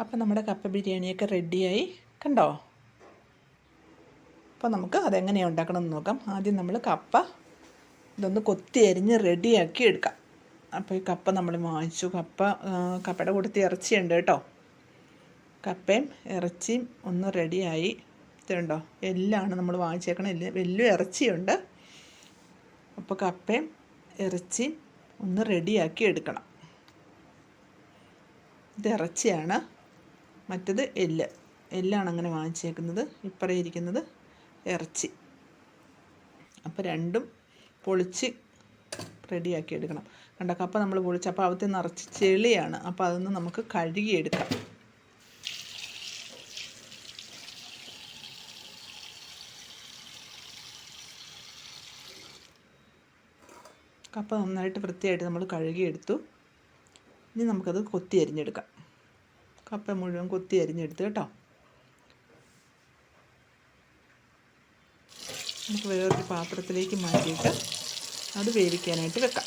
അപ്പം നമ്മുടെ കപ്പ ബിരിയാണിയൊക്കെ റെഡിയായി. കണ്ടോ? അപ്പോൾ നമുക്ക് അതെങ്ങനെയാണ് ഉണ്ടാക്കണമെന്ന് നോക്കാം. ആദ്യം നമ്മൾ കപ്പ ഇതൊന്ന് കൊത്തി അരിഞ്ഞ് റെഡിയാക്കി എടുക്കാം. അപ്പോൾ ഈ കപ്പ നമ്മൾ വാങ്ങിച്ചു. കപ്പ കപ്പയുടെ കൂട്ടത്തിൽ ഇറച്ചിയുണ്ട് കേട്ടോ. കപ്പയും ഇറച്ചിയും ഒന്ന് റെഡിയായി. ഇതുണ്ടോ എല്ലാമാണ് നമ്മൾ വാങ്ങിച്ചേക്കണം എല്ലാം വലിയ ഇറച്ചിയുണ്ട്. അപ്പോൾ കപ്പയും ഇറച്ചിയും ഒന്ന് റെഡിയാക്കി എടുക്കണം. ഇത് ഇറച്ചിയാണ്. മറ്റത് എല്ല് എല്ലാണ് അങ്ങനെ വാങ്ങിച്ചേക്കുന്നത്. ഇപ്പറേ ഇരിക്കുന്നത് ഇറച്ചി. അപ്പോൾ രണ്ടും പൊളിച്ച് റെഡിയാക്കി എടുക്കണം. കണ്ട? കപ്പ നമ്മൾ പൊളിച്ച് അപ്പോൾ അവിടുത്തെ നിറച്ച് ചെളിയാണ്. അപ്പോൾ അതൊന്ന് നമുക്ക് കഴുകിയെടുക്കാം. കപ്പ നന്നായിട്ട് വൃത്തിയായിട്ട് നമ്മൾ കഴുകിയെടുത്തു. ഇനി നമുക്കത് കൊത്തി അരിഞ്ഞെടുക്കാം. കപ്പ മുഴുവൻ കൊത്തി അരിഞ്ഞെടുത്ത് കേട്ടോ. നമുക്ക് വേറൊരു പാത്രത്തിലേക്ക് മാറ്റിയിട്ട് അത് വേവിക്കാനായിട്ട് വെക്കാം.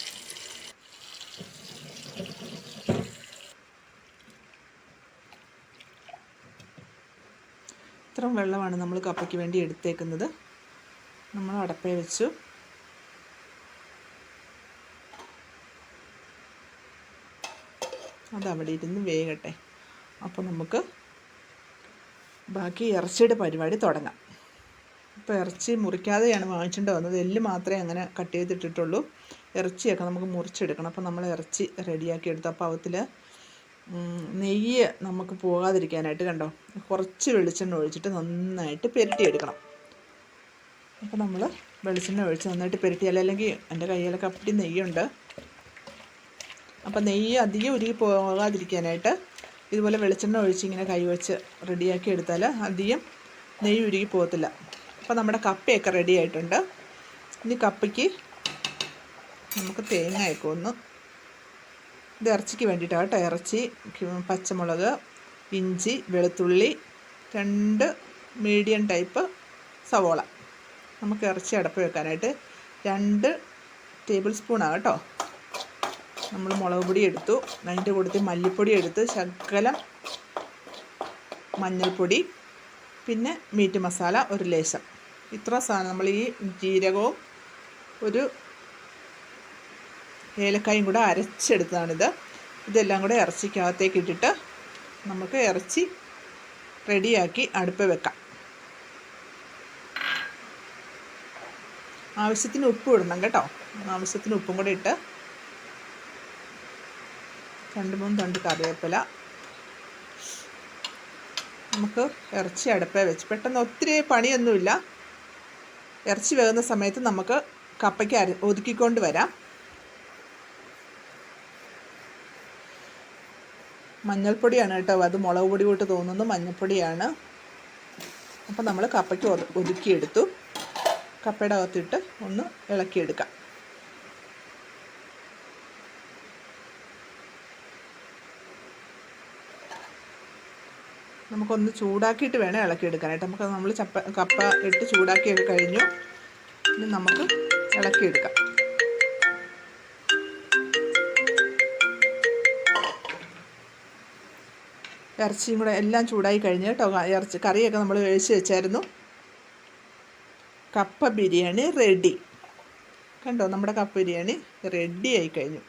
ഇത്രയും വെള്ളമാണ് നമ്മൾ കപ്പയ്ക്ക് വേണ്ടി എടുത്തേക്കുന്നത്. നമ്മൾ അടപ്പേ വെച്ചു. അത് അവിടെ ഇരുന്ന് വേകട്ടെ. അപ്പോൾ നമുക്ക് ബാക്കി ഇറച്ചിയുടെ പരിപാടി തുടങ്ങാം. ഇപ്പോൾ ഇറച്ചി മുറിക്കാതെയാണ് വാങ്ങിച്ചിട്ട് വന്നത്. എല്ല് മാത്രമേ അങ്ങനെ കട്ട് ചെയ്തിട്ടിട്ടുള്ളൂ. ഇറച്ചിയൊക്കെ നമുക്ക് മുറിച്ചെടുക്കണം. അപ്പോൾ നമ്മൾ ഇറച്ചി റെഡിയാക്കി എടുത്തു. അപ്പോൾ അവത്തിൽ നെയ്യ് നമുക്ക് പോകാതിരിക്കാനായിട്ട് കണ്ടോ? കുറച്ച് വെളിച്ചെണ്ണ ഒഴിച്ചിട്ട് നന്നായിട്ട് പെരട്ടിയെടുക്കണം. അപ്പോൾ നമ്മൾ വെളിച്ചെണ്ണ ഒഴിച്ച് നന്നായിട്ട് പെരട്ടിയാൽ അല്ലെങ്കിൽ എന്റെ കയ്യിലൊക്കെ അപ്പടി നെയ്യുണ്ട്. അപ്പോൾ നെയ്യ് അധികം ഉരുകി പോകാതിരിക്കാനായിട്ട് ഇതുപോലെ വെളിച്ചെണ്ണ ഒഴിച്ച് ഇങ്ങനെ കൈവച്ച് റെഡിയാക്കി എടുത്താൽ അധികം നെയ്യ് ഉരുകി പോകത്തില്ല. അപ്പോൾ നമ്മുടെ കപ്പയൊക്കെ റെഡി ആയിട്ടുണ്ട്. ഇനി കപ്പയ്ക്ക് നമുക്ക് തേങ്ങയൊക്കെ ഒന്ന് ഇത് ഇറച്ചിക്ക് വേണ്ടിയിട്ടാണ് കേട്ടോ. ഇറച്ചി പച്ചമുളക് ഇഞ്ചി വെളുത്തുള്ളി രണ്ട് മീഡിയം ടൈപ്പ് സവോള. നമുക്ക് ഇറച്ചി അടപ്പ് വെക്കാനായിട്ട് രണ്ട് ടേബിൾ സ്പൂണാണ് കേട്ടോ. നമ്മൾ മുളക് പൊടി എടുത്തു. അതിന്റെ കൂട്ടത്തിൽ മല്ലിപ്പൊടി എടുത്ത് ശകലം മഞ്ഞൾപ്പൊടി പിന്നെ മീറ്റ് മസാല ഒരു ലേശം. ഇത്ര സാധനം നമ്മൾ ഈ ജീരകവും ഒരു ഏലക്കായും കൂടെ അരച്ചെടുത്തതാണിത്. ഇതെല്ലാം കൂടെ ഇറച്ചിക്കകത്തേക്ക് ഇട്ടിട്ട് നമുക്ക് ഇറച്ചി റെഡിയാക്കി അടുപ്പ് വെക്കാം. ആവശ്യത്തിന് ഉപ്പ് ഇടണം കേട്ടോ. ആവശ്യത്തിന് ഉപ്പും കൂടെ ഇട്ട് രണ്ട് മൂന്ന് തണ്ട് കറിവേപ്പില. നമുക്ക് ഇറച്ചി അടുപ്പേ വെച്ച്. പെട്ടെന്ന് ഒത്തിരി പണിയൊന്നുമില്ല. ഇറച്ചി വേകുന്ന സമയത്ത് നമുക്ക് കപ്പയ്ക്ക് അര ഒതുക്കിക്കൊണ്ട് വരാം. മഞ്ഞൾപ്പൊടിയാണ് കേട്ടോ. അത് മുളക് പൊടി കൂട്ട് തോന്നുന്നു. മഞ്ഞൾപ്പൊടിയാണ്. അപ്പോൾ നമ്മൾ കപ്പയ്ക്ക് ഒതു ഒതുക്കിയെടുത്തു. കപ്പയുടെ അകത്തിട്ട് ഒന്ന് ഇളക്കിയെടുക്കാം. നമുക്കൊന്ന് ചൂടാക്കിയിട്ട് വേണം ഇളക്കിയെടുക്കാനായിട്ട് നമുക്ക് നമ്മൾ ചപ്പ കപ്പ ഇട്ട് ചൂടാക്കിയൊക്കെ കഴിഞ്ഞു. ഇനി നമുക്ക് ഇളക്കിയെടുക്കാം. ഇറച്ചിയും കൂടെ എല്ലാം ചൂടായി കഴിഞ്ഞ് കേട്ടോ. ഇറച്ചി കറിയൊക്കെ നമ്മൾ കഴിച്ച് വെച്ചായിരുന്നു. കപ്പ ബിരിയാണി റെഡി. കണ്ടോ നമ്മുടെ കപ്പ ബിരിയാണി റെഡി ആയി കഴിഞ്ഞു.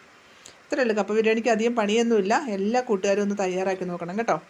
ഇത്രയേ കപ്പ ബിരിയാണിക്ക് അധികം പണിയൊന്നുമില്ല. എല്ലാ കൂട്ടുകാരും ഒന്ന് തയ്യാറാക്കി നോക്കണം കേട്ടോ.